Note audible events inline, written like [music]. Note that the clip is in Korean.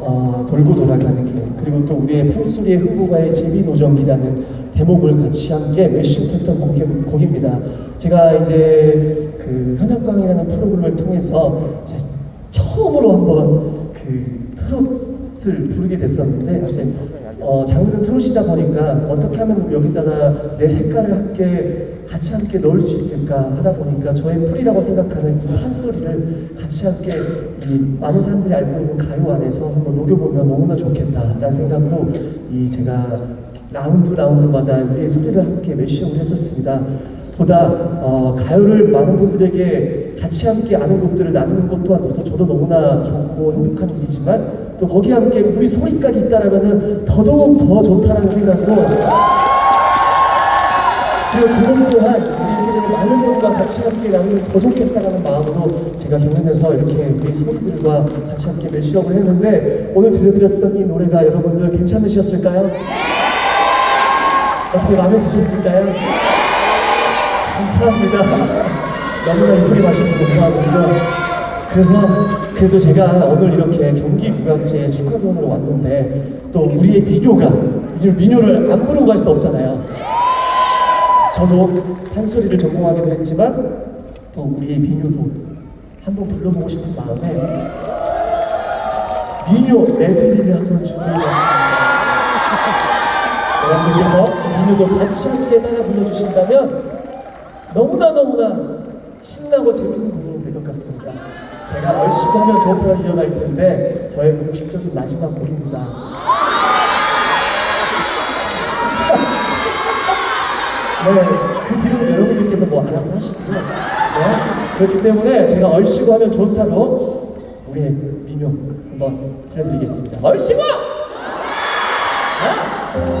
어, 돌고 돌아가는 길 그리고 또 우리의 판소리의 흥부가의 제비노정이라는 대목을 같이 함께 매시업했던 곡이, 곡입니다. 제가 이제 그 현역강이라는 프로그램을 통해서 제 처음으로 한번 그 트롯 을 부르게 됐었는데 이제 어, 장르는 트롯이다 보니까 어떻게 하면 여기다가 내 색깔을 함께 같이 함께 넣을 수 있을까 하다 보니까 저의 풀이라고 생각하는 이 판소리를 같이 함께 이 많은 사람들이 알고 있는 가요 안에서 한번 녹여보면 너무나 좋겠다라는 생각으로 이 제가 라운드 라운드마다 우리의 소리를 함께 매시업을 했었습니다. 보다 어, 가요를 많은 분들에게 같이 함께 아는 곡들을 나누는 것 또한 우선 저도 너무나 좋고 행복한 일이지만 또 거기에 함께 우리 소리까지 있다라면은 더더욱 더 좋다라는 생각으로 그리고 그것 또한 우리 소리를 많은 분과 같이 함께 나누면 더 좋겠다라는 마음으로 제가 경연에서 이렇게 우리 소리들과 같이 함께 매시업을 했는데 오늘 들려드렸던 이 노래가 여러분들 괜찮으셨을까요? 어떻게 마음에 드셨을까요? 감사합니다. 너무나 이쁘게 마셔서 감사하고요. 그래서 그래도 제가 오늘 이렇게 경기국악제 축하공으로 왔는데 또 우리의 민요가 민요- 민요를 안 부르고 갈 수 없잖아요. 저도 판소리를 전공하기도 했지만 또 우리의 민요도 한번 불러보고 싶은 마음에 민요 메들리를 한번 준비해봤습니다. 여러분들께서 민요도 같이 함께 따라 불러주신다면 너무나 너무나 신나고 재밌는 곡이 될 것 같습니다. 제가 얼씨구 하면 조파를 이어갈 텐데 저의 공식적인 마지막 곡입니다. [laughs] 네, 그 뒤로 여러분들께서 뭐 알아서 하시고요. 네, 그렇기 때문에 제가 얼씨구 하면 좋다로 우리의 민요 한번 들려드리겠습니다. 얼씨구! 아!